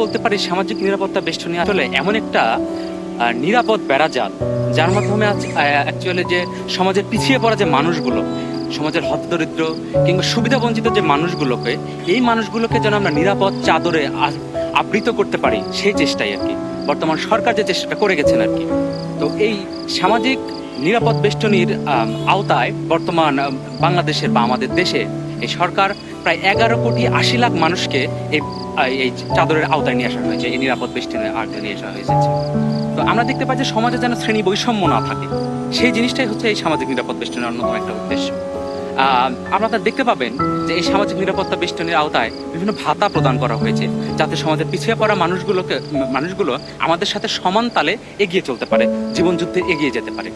বলতে পারি সামাজিক নিরাপত্তা বেষ্টনী আসলে এমন একটা নিরাপদ বেড়াজাল যার মাধ্যমে অ্যাকচুয়ালি যে সমাজের পিছিয়ে পড়া যে মানুষগুলো, সমাজের হতদরিদ্র কিংবা সুবিধা বঞ্চিত যে মানুষগুলোকে, এই মানুষগুলোকে যেন আমরা নিরাপদ চাদরে আবৃত করতে পারি, সেই চেষ্টাই আর কি। বর্তমান সরকার যে চেষ্টাটা করে গেছেন আর কি। তো এই সামাজিক নিরাপদ বেষ্টনীর আওতায় বর্তমান বাংলাদেশের বা আমাদের দেশে এই সরকার প্রায় এগারো কোটি আশি লাখ মানুষকে এই এই চাদরের আওতায় নিয়ে আসা হয়েছে, এই নিরাপদ বেষ্টনীর আওতায় নিয়ে আসা হয়েছে। তো আমরা দেখতে পাই যে সমাজে যেন শ্রেণি বৈষম্য না থাকে, সেই জিনিসটাই হচ্ছে এই সামাজিক নিরাপদ বেষ্টনীর অন্যতম একটা উদ্দেশ্য। আপনারা দেখতে পাবেন যে এই সামাজিক নিরাপত্তা বেষ্টনের আওতায় বিভিন্ন ভাতা প্রদান করা হয়েছে, যাতে সমাজের পিছিয়ে পড়া মানুষগুলোকে মানুষগুলো আমাদের সাথে সমান তালে এগিয়ে চলতে পারে, জীবনযুদ্ধে এগিয়ে যেতে পারে।